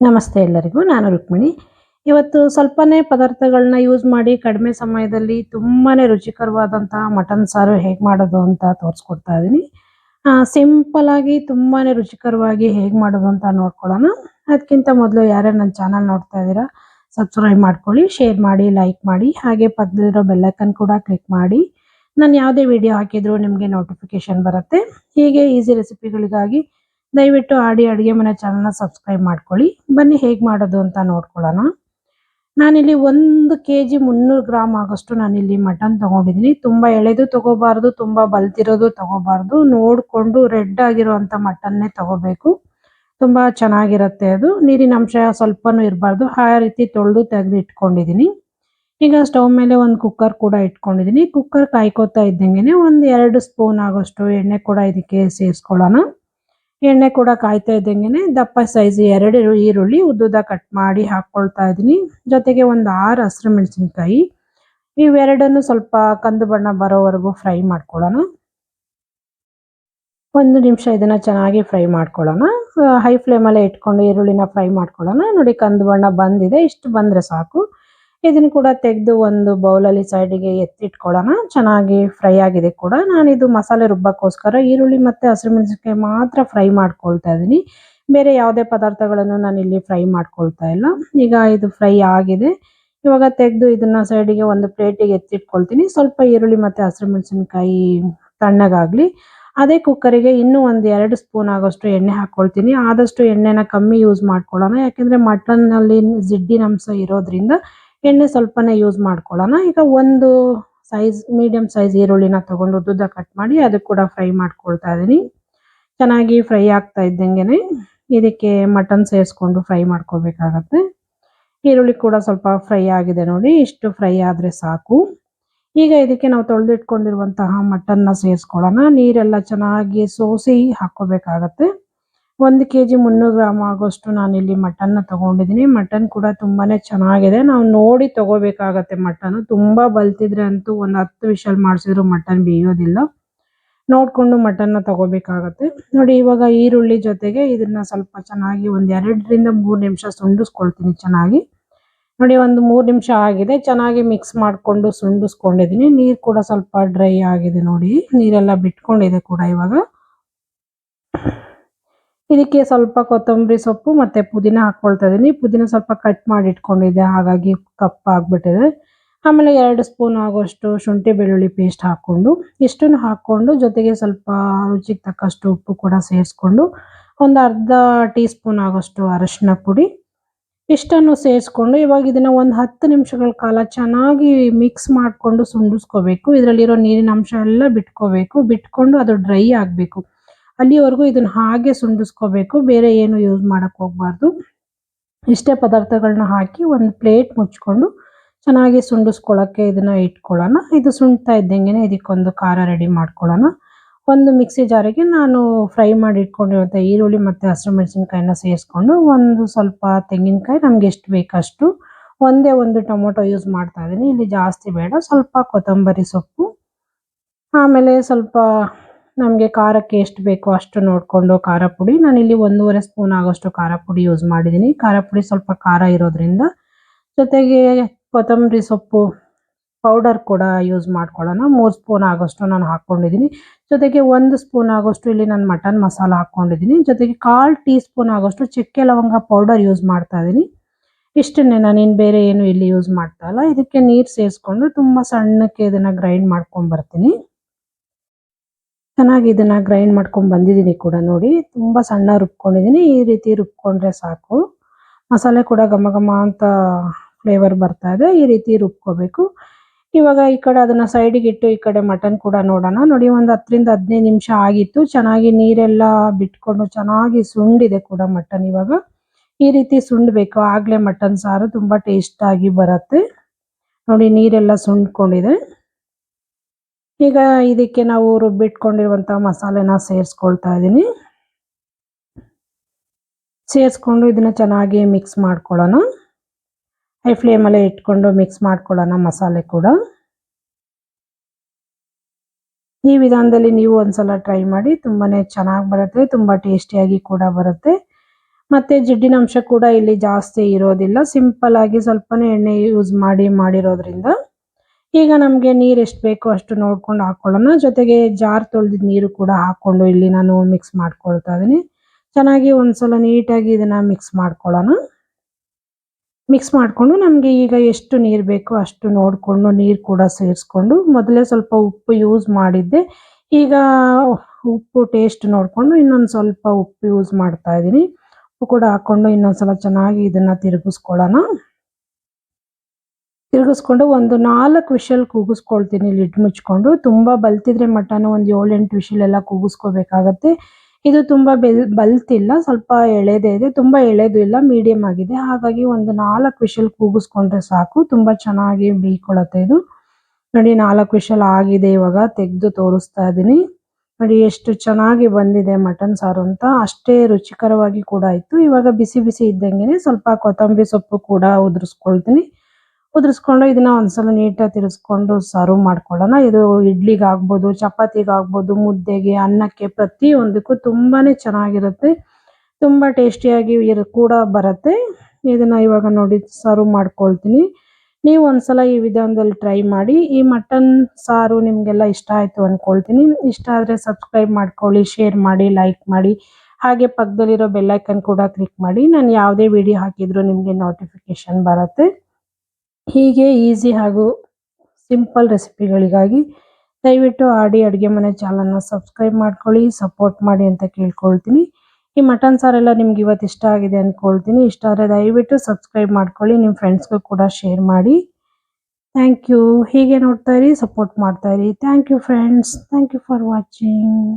ನಮಸ್ತೆ ಎಲ್ಲರಿಗೂ, ನಾನು ರುಕ್ಮಿಣಿ. ಇವತ್ತು ಸ್ವಲ್ಪನೇ ಪದಾರ್ಥಗಳನ್ನ ಯೂಸ್ ಮಾಡಿ ಕಡಿಮೆ ಸಮಯದಲ್ಲಿ ತುಂಬಾನೇ ರುಚಿಕರವಾದಂತಹ ಮಟನ್ ಸಾರು ಹೇಗೆ ಮಾಡೋದು ಅಂತ ತೋರಿಸ್ಕೊಡ್ತಾ ಇದ್ದೀನಿ ಸಿಂಪಲ್ ಆಗಿ ತುಂಬಾನೇ ರುಚಿಕರವಾಗಿ ಹೇಗೆ ಮಾಡೋದು ಅಂತ ನೋಡ್ಕೊಳ್ಳೋಣ. ಅದಕ್ಕಿಂತ ಮೊದಲು ಯಾರ್ಯಾರು ನನ್ನ ಚಾನಲ್ ನೋಡ್ತಾ ಇದ್ದೀರಾ ಸಬ್ಸ್ಕ್ರೈಬ್ ಮಾಡ್ಕೊಳ್ಳಿ ಶೇರ್ ಮಾಡಿ ಲೈಕ್ ಮಾಡಿ, ಹಾಗೆ ಪಕ್ಕದಲ್ಲಿರೋ ಬೆಲ್ಲೈಕನ್ ಕೂಡ ಕ್ಲಿಕ್ ಮಾಡಿ. ನಾನು ಯಾವುದೇ ವಿಡಿಯೋ ಹಾಕಿದ್ರು ನಿಮಗೆ ನೋಟಿಫಿಕೇಶನ್ ಬರುತ್ತೆ. ಹೀಗೆ ಈಸಿ ರೆಸಿಪಿಗಳಿಗಾಗಿ ದಯವಿಟ್ಟು ಆಡಿ ಅಡುಗೆ ಮನೆ ಚಾನಲ್ನ ಸಬ್ಸ್ಕ್ರೈಬ್ ಮಾಡ್ಕೊಳ್ಳಿ. ಬನ್ನಿ ಹೇಗೆ ಮಾಡೋದು ಅಂತ ನೋಡ್ಕೊಳ್ಳೋಣ. ನಾನಿಲ್ಲಿ ಒಂದು ಕೆ ಜಿ ಮುನ್ನೂರು ಗ್ರಾಮ್ ಆಗೋಷ್ಟು ನಾನಿಲ್ಲಿ ಮಟನ್ ತೊಗೊಂಡಿದ್ದೀನಿ. ತುಂಬ ಎಳೆದು ತೊಗೋಬಾರ್ದು, ತುಂಬ ಬಲ್ತಿರೋದು ತೊಗೋಬಾರ್ದು. ನೋಡಿಕೊಂಡು ರೆಡ್ ಆಗಿರುವಂಥ ಮಟನ್ನೇ ತಗೋಬೇಕು. ತುಂಬ ಚೆನ್ನಾಗಿರುತ್ತೆ ಅದು. ನೀರಿನ ಅಂಶ ಸ್ವಲ್ಪನೂ ಇರಬಾರ್ದು. ಆ ರೀತಿ ತೊಳೆದು ತೆಗೆದು ಇಟ್ಕೊಂಡಿದ್ದೀನಿ ಈಗ ಸ್ಟವ್ ಮೇಲೆ ಒಂದು ಕುಕ್ಕರ್ ಕೂಡ ಇಟ್ಕೊಂಡಿದ್ದೀನಿ. ಕುಕ್ಕರ್ ಕಾಯ್ಕೋತಾ ಇದ್ದಂಗೆ ಒಂದು ಎರಡು ಸ್ಪೂನ್ ಆಗೋಷ್ಟು ಎಣ್ಣೆ ಕೂಡ ಇದಕ್ಕೆ ಸೇರಿಸ್ಕೊಳ್ಳೋಣ. ಎಣ್ಣೆ ಕೂಡ ಕಾಯ್ತಾ ಇದ್ದಂಗೆನೆ ದಪ್ಪ ಸೈಜ್ ಎರಡು ಈರುಳ್ಳಿ ಉದ್ದುದ ಕಟ್ ಮಾಡಿ ಹಾಕ್ಕೊಳ್ತಾ ಇದ್ದೀನಿ. ಜೊತೆಗೆ ಒಂದು ಆರು ಹಸಿರು ಮೆಣಸಿನ್ಕಾಯಿ. ಇವೆರಡನ್ನು ಸ್ವಲ್ಪ ಕಂದು ಬಣ್ಣ ಬರೋವರೆಗೂ ಫ್ರೈ ಮಾಡ್ಕೊಳ್ಳೋಣ. ಒಂದು ನಿಮಿಷ ಇದನ್ನ ಚೆನ್ನಾಗಿ ಫ್ರೈ ಮಾಡ್ಕೊಳ್ಳೋಣ. ಹೈ ಫ್ಲೇಮಲ್ಲೇ ಇಟ್ಕೊಂಡು ಈರುಳ್ಳಿನ ಫ್ರೈ ಮಾಡ್ಕೊಳ್ಳೋಣ. ನೋಡಿ ಕಂದು ಬಣ್ಣ ಬಂದಿದೆ. ಇಷ್ಟು ಬಂದರೆ ಸಾಕು. ಇದನ್ನು ಕೂಡ ತೆಗೆದು ಒಂದು ಬೌಲಲ್ಲಿ ಸೈಡಿಗೆ ಎತ್ತಿಟ್ಕೊಳ್ಳೋಣ. ಚೆನ್ನಾಗಿ ಫ್ರೈ ಆಗಿದೆ ಕೂಡ. ನಾನು ಇದು ಮಸಾಲೆ ರುಬ್ಬಕ್ಕೋಸ್ಕರ ಈರುಳ್ಳಿ ಮತ್ತು ಹಸಿರುಮೆಣಸಿನ್ಕಾಯಿ ಮಾತ್ರ ಫ್ರೈ ಮಾಡ್ಕೊಳ್ತಾ ಇದ್ದೀನಿ ಬೇರೆ ಯಾವುದೇ ಪದಾರ್ಥಗಳನ್ನು ನಾನು ಇಲ್ಲಿ ಫ್ರೈ ಮಾಡ್ಕೊಳ್ತಾ ಇಲ್ಲ. ಈಗ ಇದು ಫ್ರೈ ಆಗಿದೆ. ಇವಾಗ ತೆಗೆದು ಇದನ್ನ ಸೈಡಿಗೆ ಒಂದು ಪ್ಲೇಟಿಗೆ ಎತ್ತಿಟ್ಕೊಳ್ತೀನಿ. ಸ್ವಲ್ಪ ಈರುಳ್ಳಿ ಮತ್ತು ಹಸಿರುಮೆಣಸಿನ್ಕಾಯಿ ತಣ್ಣಗಾಗಲಿ. ಅದೇ ಕುಕ್ಕರಿಗೆ ಇನ್ನೂ ಒಂದು ಎರಡು ಸ್ಪೂನ್ ಆಗೋಷ್ಟು ಎಣ್ಣೆ ಹಾಕ್ಕೊಳ್ತೀನಿ ಆದಷ್ಟು ಎಣ್ಣೆನ ಕಮ್ಮಿ ಯೂಸ್ ಮಾಡ್ಕೊಳ್ಳೋಣ. ಯಾಕೆಂದರೆ ಮಟನ್ನಲ್ಲಿ ಜಿಡ್ಡಿನ ಅಂಶ ಇರೋದ್ರಿಂದ ಎಣ್ಣೆ ಸ್ವಲ್ಪನೇ ಯೂಸ್ ಮಾಡ್ಕೊಳ್ಳೋಣ. ಈಗ ಒಂದು ಸೈಜ್ ಮೀಡಿಯಂ ಸೈಜ್ ಈರುಳ್ಳಿನ ತಗೊಂಡು ಉದ್ದುದ್ದ ಕಟ್ ಮಾಡಿ ಅದಕ್ಕೆ ಕೂಡ ಫ್ರೈ ಮಾಡ್ಕೊಳ್ತಾ ಇದ್ದೀನಿ. ಚೆನ್ನಾಗಿ ಫ್ರೈ ಆಗ್ತಾ ಇದ್ದಂಗೆ ಇದಕ್ಕೆ ಮಟನ್ ಸೇರಿಸ್ಕೊಂಡು ಫ್ರೈ ಮಾಡ್ಕೋಬೇಕಾಗತ್ತೆ. ಈರುಳ್ಳಿ ಕೂಡ ಸ್ವಲ್ಪ ಫ್ರೈ ಆಗಿದೆ ನೋಡಿ, ಇಷ್ಟು ಫ್ರೈ ಆದರೆ ಸಾಕು. ಈಗ ಇದಕ್ಕೆ ನಾವು ತೊಳೆದಿಟ್ಕೊಂಡಿರುವಂತಹ ಮಟನ್ನ ಸೇರಿಸ್ಕೊಳ್ಳೋಣ. ನೀರೆಲ್ಲ ಚೆನ್ನಾಗಿ ಸೋಸಿ ಹಾಕೋಬೇಕಾಗತ್ತೆ ಒಂದು ಕೆ.ಜಿ ಮುನ್ನೂರು ಗ್ರಾಮ್ ಆಗೋಷ್ಟು ನಾನಿಲ್ಲಿ ನ ತಗೊಂಡಿದ್ದೀನಿ. ಮಟನ್ ಕೂಡ ತುಂಬಾನೇ ಚೆನ್ನಾಗಿದೆ. ನಾವು ನೋಡಿ ತಗೋಬೇಕಾಗತ್ತೆ ಮಟನ್. ತುಂಬಾ ಬಲ್ತಿದ್ರೆ ಅಂತೂ ಒಂದ್ ಹತ್ತು ವಿಷಲ್ ಮಾಡಿಸಿದ್ರು ಮಟನ್ ಬೇಯೋದಿಲ್ಲ. ನೋಡ್ಕೊಂಡು ಮಟನ್ನ ತಗೋಬೇಕಾಗತ್ತೆ. ನೋಡಿ, ಇವಾಗ ಈರುಳ್ಳಿ ಜೊತೆಗೆ ಇದನ್ನ ಸ್ವಲ್ಪ ಚೆನ್ನಾಗಿ ಒಂದ್ ಎರಡರಿಂದ ಮೂರು ನಿಮಿಷ ಸುಂಡಿಸ್ಕೊಳ್ತೀನಿ ಚೆನ್ನಾಗಿ. ನೋಡಿ, ಒಂದು ಮೂರು ನಿಮಿಷ ಆಗಿದೆ. ಚೆನ್ನಾಗಿ ಮಿಕ್ಸ್ ಮಾಡ್ಕೊಂಡು ಸುಂಡಿಸ್ಕೊಂಡಿದ್ದೀನಿ. ನೀರು ಕೂಡ ಸ್ವಲ್ಪ ಡ್ರೈ ಆಗಿದೆ ನೋಡಿ. ನೀರೆಲ್ಲ ಬಿಟ್ಕೊಂಡಿದೆ ಕೂಡ ಇವಾಗ. ಇದಕ್ಕೆ ಸ್ವಲ್ಪ ಕೊತ್ತಂಬರಿ ಸೊಪ್ಪು ಮತ್ತೆ ಪುದೀನ ಹಾಕ್ಕೊಳ್ತಾ ಇದ್ದೀನಿ. ಪುದೀನ ಸ್ವಲ್ಪ ಕಟ್ ಮಾಡಿ ಇಟ್ಕೊಂಡಿದ್ದೆ, ಹಾಗಾಗಿ ಕಪ್ ಆಗ್ಬಿಟ್ಟಿದೆ. ಆಮೇಲೆ ಎರಡು ಸ್ಪೂನ್ ಆಗೋಷ್ಟು ಶುಂಠಿ ಬೆಳ್ಳುಳ್ಳಿ ಪೇಸ್ಟ್ ಹಾಕ್ಕೊಂಡು, ಇಷ್ಟನ್ನು ಹಾಕ್ಕೊಂಡು ಜೊತೆಗೆ ಸ್ವಲ್ಪ ರುಚಿಗೆ ತಕ್ಕಷ್ಟು ಉಪ್ಪು ಕೂಡ ಸೇರಿಸ್ಕೊಂಡು ಒಂದು ಅರ್ಧ ಟೀ ಸ್ಪೂನ್ ಆಗೋಷ್ಟು ಅರಶಿನ ಪುಡಿ ಇಷ್ಟನ್ನು ಸೇರಿಸ್ಕೊಂಡು ಇವಾಗ ಇದನ್ನ ಒಂದು ಹತ್ತು ನಿಮಿಷಗಳ ಕಾಲ ಚೆನ್ನಾಗಿ ಮಿಕ್ಸ್ ಮಾಡಿಕೊಂಡು ಸುಂಡಿಸ್ಕೋಬೇಕು ಇದರಲ್ಲಿರೋ ನೀರಿನ ಅಂಶ ಎಲ್ಲ ಬಿಟ್ಕೋಬೇಕು. ಬಿಟ್ಕೊಂಡು ಅದು ಡ್ರೈ ಆಗಬೇಕು. ಅಲ್ಲಿವರೆಗೂ ಇದನ್ನ ಹಾಗೆ ಸುಂಡಿಸ್ಕೋಬೇಕು, ಬೇರೆ ಏನು ಯೂಸ್ ಮಾಡಕ್ ಹೋಗ್ಬಾರ್ದು. ಇಷ್ಟೇ ಪದಾರ್ಥಗಳನ್ನ ಹಾಕಿ ಒಂದು ಪ್ಲೇಟ್ ಮುಚ್ಕೊಂಡು ಚೆನ್ನಾಗಿ ಸುಂಡಿಸ್ಕೊಳ್ಳೋಕ್ಕೆ ಇದನ್ನ ಇಟ್ಕೊಳ್ಳೋಣ. ಇದು ಸುಣ್ತಾ ಇದ್ದಂಗೆನೆ ಇದಕ್ಕೊಂದು ಖಾರ ರೆಡಿ ಮಾಡ್ಕೊಳ್ಳೋಣ. ಒಂದು ಮಿಕ್ಸಿ ಜಾರಿಗೆ ನಾನು ಫ್ರೈ ಮಾಡಿ ಇಟ್ಕೊಂಡಿರುವಂಥ ಈರುಳ್ಳಿ ಮತ್ತು ಹಸಿರು ಮೆಣಸಿನ್ಕಾಯಿನ ಸೇರಿಸ್ಕೊಂಡು ಒಂದು ಸ್ವಲ್ಪ ತೆಂಗಿನಕಾಯಿ ನಮ್ಗೆ ಎಷ್ಟು ಬೇಕಷ್ಟು ಒಂದೇ ಒಂದು ಟೊಮೊಟೊ ಯೂಸ್ ಮಾಡ್ತಾ ಇದ್ದೀನಿ. ಇಲ್ಲಿ ಜಾಸ್ತಿ ಬೇಡ, ಸ್ವಲ್ಪ ಕೊತ್ತಂಬರಿ ಸೊಪ್ಪು, ಆಮೇಲೆ ಸ್ವಲ್ಪ ನಮಗೆ ಖಾರಕ್ಕೆ ಎಷ್ಟು ಬೇಕೋ ಅಷ್ಟು ನೋಡಿಕೊಂಡು ಖಾರ ಪುಡಿ. ನಾನಿಲ್ಲಿ ಒಂದೂವರೆ ಸ್ಪೂನ್ ಆಗೋಷ್ಟು ಖಾರ ಪುಡಿ ಯೂಸ್ ಮಾಡಿದ್ದೀನಿ ಖಾರ ಪುಡಿ ಸ್ವಲ್ಪ ಖಾರ ಇರೋದ್ರಿಂದ ಜೊತೆಗೆ ಕೊತ್ತಂಬರಿ ಸೊಪ್ಪು ಪೌಡರ್ ಕೂಡ ಯೂಸ್ ಮಾಡ್ಕೊಳ್ಳೋಣ. ಮೂರು ಸ್ಪೂನ್ ಆಗೋಷ್ಟು ನಾನು ಹಾಕ್ಕೊಂಡಿದ್ದೀನಿ ಜೊತೆಗೆ ಒಂದು ಸ್ಪೂನ್ ಆಗೋಷ್ಟು ಇಲ್ಲಿ ನಾನು ಮಟನ್ ಮಸಾಲ ಹಾಕ್ಕೊಂಡಿದ್ದೀನಿ ಜೊತೆಗೆ ಕಾಲು ಟೀ ಸ್ಪೂನ್ ಆಗೋಷ್ಟು ಚಕ್ಕೆ ಲವಂಗ ಪೌಡರ್ ಯೂಸ್ ಮಾಡ್ತಾ ಇದ್ದೀನಿ ಇಷ್ಟನ್ನೇ ನಾನೇನು ಬೇರೆ ಏನು ಇಲ್ಲಿ ಯೂಸ್ ಮಾಡ್ತಾ ಇಲ್ಲ. ಇದಕ್ಕೆ ನೀರು ಸೇರಿಸ್ಕೊಂಡು ತುಂಬ ಸಣ್ಣಕ್ಕೆ ಇದನ್ನು ಗ್ರೈಂಡ್ ಮಾಡ್ಕೊಂಡು ಬರ್ತೀನಿ. ಚೆನ್ನಾಗಿ ಇದನ್ನ ಗ್ರೈಂಡ್ ಮಾಡ್ಕೊಂಡು ಬಂದಿದ್ದೀನಿ ಕೂಡ ನೋಡಿ. ತುಂಬಾ ಸಣ್ಣ ರುಬ್ಕೊಂಡಿದ್ದೀನಿ ಈ ರೀತಿ ರುಬ್ಕೊಂಡ್ರೆ ಸಾಕು. ಮಸಾಲೆ ಕೂಡ ಘಮ ಘಮ ಅಂತ ಫ್ಲೇವರ್ ಬರ್ತಾ ಇದೆ. ಈ ರೀತಿ ರುಬ್ಕೋಬೇಕು. ಇವಾಗ ಈ ಕಡೆ ಅದನ್ನ ಸೈಡಿಗೆ ಇಟ್ಟು ಈ ಕಡೆ ಮಟನ್ ಕೂಡ ನೋಡೋಣ. ನೋಡಿ, ಒಂದು ಹತ್ತರಿಂದ ಹದಿನೈದು ನಿಮಿಷ ಆಗಿತ್ತು. ಚೆನ್ನಾಗಿ ನೀರೆಲ್ಲ ಬಿಟ್ಕೊಂಡು ಚೆನ್ನಾಗಿ ಸುಂಡಿದೆ ಕೂಡ ಮಟನ್ ಇವಾಗ. ಈ ರೀತಿ ಸುಂಡ್ಬೇಕು. ಆಗ್ಲೇ ಮಟನ್ ಸಾರು ತುಂಬಾ ಟೇಸ್ಟ್ ಆಗಿ ಬರುತ್ತೆ. ನೋಡಿ, ನೀರೆಲ್ಲ ಸುಂಡ್ಕೊಂಡಿದೆ. ಈಗ ಇದಕ್ಕೆ ನಾವು ರುಬ್ಬಿಟ್ಕೊಂಡಿರುವಂಥ ಮಸಾಲೆನ ಸೇರಿಸ್ಕೊಳ್ತಾ ಇದ್ದೀನಿ ಸೇರಿಸ್ಕೊಂಡು ಇದನ್ನ ಚೆನ್ನಾಗಿ ಮಿಕ್ಸ್ ಮಾಡ್ಕೊಳ್ಳೋಣ. ಹೈ ಫ್ಲೇಮಲ್ಲೇ ಇಟ್ಕೊಂಡು ಮಿಕ್ಸ್ ಮಾಡ್ಕೊಳ್ಳೋಣ ಮಸಾಲೆ ಕೂಡ. ಈ ವಿಧಾನದಲ್ಲಿ ನೀವು ಒಂದ್ಸಲ ಟ್ರೈ ಮಾಡಿ ತುಂಬಾನೇ ಚೆನ್ನಾಗಿ ಬರುತ್ತೆ, ತುಂಬ ಟೇಸ್ಟಿಯಾಗಿ ಕೂಡ ಬರುತ್ತೆ. ಮತ್ತೆ ಜಿಡ್ಡಿನ ಅಂಶ ಕೂಡ ಇಲ್ಲಿ ಜಾಸ್ತಿ ಇರೋದಿಲ್ಲ. ಸಿಂಪಲ್ ಆಗಿ ಸ್ವಲ್ಪನೇ ಎಣ್ಣೆ ಯೂಸ್ ಮಾಡಿ ಮಾಡಿರೋದ್ರಿಂದ ಈಗ ನಮಗೆ ನೀರು ಎಷ್ಟು ಬೇಕೋ ಅಷ್ಟು ನೋಡ್ಕೊಂಡು ಹಾಕೊಳ್ಳೋಣ. ಜೊತೆಗೆ ಜಾರ್ ತೊಳೆದಿದ್ದ ನೀರು ಕೂಡ ಹಾಕೊಂಡು ಇಲ್ಲಿ ನಾನು ಮಿಕ್ಸ್ ಮಾಡ್ಕೊಳ್ತಾ ಇದ್ದೀನಿ. ಚೆನ್ನಾಗಿ ಒಂದ್ಸಲ ನೀಟಾಗಿ ಇದನ್ನು ಮಿಕ್ಸ್ ಮಾಡ್ಕೊಳ್ಳೋಣ. ಮಿಕ್ಸ್ ಮಾಡಿಕೊಂಡು ನಮಗೆ ಈಗ ಎಷ್ಟು ನೀರು ಬೇಕೋ ಅಷ್ಟು ನೋಡಿಕೊಂಡು ನೀರು ಕೂಡ ಸೇರಿಸ್ಕೊಂಡು ಮೊದಲೇ ಸ್ವಲ್ಪ ಉಪ್ಪು ಯೂಸ್ ಮಾಡಿದ್ದೆ. ಈಗ ಉಪ್ಪು ಟೇಸ್ಟ್ ನೋಡಿಕೊಂಡು ಇನ್ನೊಂದು ಸ್ವಲ್ಪ ಉಪ್ಪು ಯೂಸ್ ಮಾಡ್ತಾ ಇದ್ದೀನಿ. ಉಪ್ಪು ಕೂಡ ಹಾಕ್ಕೊಂಡು ಇನ್ನೊಂದು ಸಲ ಚೆನ್ನಾಗಿ ಇದನ್ನು ತಿರುಗಿಸ್ಕೊಳ್ಳೋಣ. ತಿರುಗಿಸ್ಕೊಂಡು ಒಂದು ನಾಲ್ಕು ವಿಷಲ್ ಕೂಗಿಸ್ಕೊಳ್ತೀನಿ ಲಿಟ್ ಮುಚ್ಕೊಂಡು. ತುಂಬ ಬಲ್ತಿದ್ರೆ ಮಟನ್ ಒಂದು ಏಳೆಂಟು ವಿಷಲ್ ಎಲ್ಲ ಕೂಗಿಸ್ಕೋಬೇಕಾಗತ್ತೆ. ಇದು ತುಂಬ ಬೆಲ್, ಬಲ್ತಿಲ್ಲ, ಸ್ವಲ್ಪ ಎಳೆದೇ ಇದೆ. ತುಂಬ ಎಳೆದು ಇಲ್ಲ, ಮೀಡಿಯಂ ಆಗಿದೆ. ಹಾಗಾಗಿ ಒಂದು ನಾಲ್ಕು ವಿಷಲ್ ಕೂಗಿಸ್ಕೊಂಡ್ರೆ ಸಾಕು. ತುಂಬ ಚೆನ್ನಾಗಿ ಬೀಳ್ಕೊಳತ್ತೆ ಇದು. ನೋಡಿ, ನಾಲ್ಕು ವಿಷಲ್ ಆಗಿದೆ ಇವಾಗ. ತೆಗೆದು ತೋರಿಸ್ತಾ ಇದ್ದೀನಿ. ನೋಡಿ, ಎಷ್ಟು ಚೆನ್ನಾಗಿ ಬಂದಿದೆ ಮಟನ್ ಸಾರು ಅಂತ. ಅಷ್ಟೇ ರುಚಿಕರವಾಗಿ ಕೂಡ ಇತ್ತು ಇವಾಗ ಬಿಸಿ ಬಿಸಿ ಇದ್ದಂಗೆ ಸ್ವಲ್ಪ ಕೊತ್ತಂಬರಿ ಸೊಪ್ಪು ಕೂಡ ಉದುರಿಸ್ಕೊಳ್ತೀನಿ. ಉದುರಿಸ್ಕೊಂಡು ಇದನ್ನ ಒಂದ್ಸಲ ನೀಟಾಗಿ ತಿರ್ಸ್ಕೊಂಡು ಸರ್ವ್ ಮಾಡ್ಕೊಳ್ಳೋಣ. ಇದು ಇಡ್ಲಿಗೆ ಆಗ್ಬೋದು ಚಪಾತಿಗೆ ಮುದ್ದೆಗೆ, ಅನ್ನಕ್ಕೆ ಪ್ರತಿಯೊಂದಕ್ಕೂ ತುಂಬಾನೇ ಚೆನ್ನಾಗಿರುತ್ತೆ. ತುಂಬಾ ಟೇಸ್ಟಿಯಾಗಿ ಇರ್, ಕೂಡ ಬರುತ್ತೆ. ಇದನ್ನ ಇವಾಗ ನೋಡಿ ಸರ್ವ್ ಮಾಡ್ಕೊಳ್ತೀನಿ. ನೀವು ಒಂದ್ಸಲ ಈ ವಿಧಾನದಲ್ಲಿ ಟ್ರೈ ಮಾಡಿ, ಈ ಮಟನ್ ಸಾರು ನಿಮಗೆಲ್ಲ ಇಷ್ಟ ಆಯಿತು ಅಂದ್ಕೊಳ್ತೀನಿ ಇಷ್ಟ ಆದ್ರೆ ಸಬ್ಸ್ಕ್ರೈಬ್ ಮಾಡ್ಕೊಳ್ಳಿ ಶೇರ್ ಮಾಡಿ ಲೈಕ್ ಮಾಡಿ. ಹಾಗೆ ಪಕ್ಕದಲ್ಲಿರೋ ಬೆಲ್ಲೈಕನ್ ಕೂಡ ಕ್ಲಿಕ್ ಮಾಡಿ. ನಾನು ಯಾವುದೇ ವಿಡಿಯೋ ಹಾಕಿದ್ರು ನಿಮಗೆ ನೋಟಿಫಿಕೇಶನ್ ಬರುತ್ತೆ. ಹೀಗೆ ಈಸಿ ಹಾಗೂ ಸಿಂಪಲ್ ರೆಸಿಪಿಗಳಿಗಾಗಿ ದಯವಿಟ್ಟು ಆಡಿ ಅಡುಗೆ ಮನೆ ಚಾನಲ್ನ ಸಬ್ಸ್ಕ್ರೈಬ್ ಮಾಡ್ಕೊಳ್ಳಿ, ಸಪೋರ್ಟ್ ಮಾಡಿ ಅಂತ ಕೇಳ್ಕೊಳ್ತೀನಿ. ಈ ಮಟನ್ ಸಾರೆಲ್ಲ ನಿಮ್ಗೆ ಇವತ್ತು ಇಷ್ಟ ಆಗಿದೆ ಅಂದ್ಕೊಳ್ತೀನಿ ಇಷ್ಟ ಆದರೆ ದಯವಿಟ್ಟು ಸಬ್ಸ್ಕ್ರೈಬ್ ಮಾಡ್ಕೊಳ್ಳಿ ನಿಮ್ಮ ಫ್ರೆಂಡ್ಸ್ಗೂ ಕೂಡ ಶೇರ್ ಮಾಡಿ. Thank you. ಹೀಗೆ ನೋಡ್ತಾ ಇರಿ, ಸಪೋರ್ಟ್ ಮಾಡ್ತಾ ಇರಿ. Thank you friends. Thank you for watching.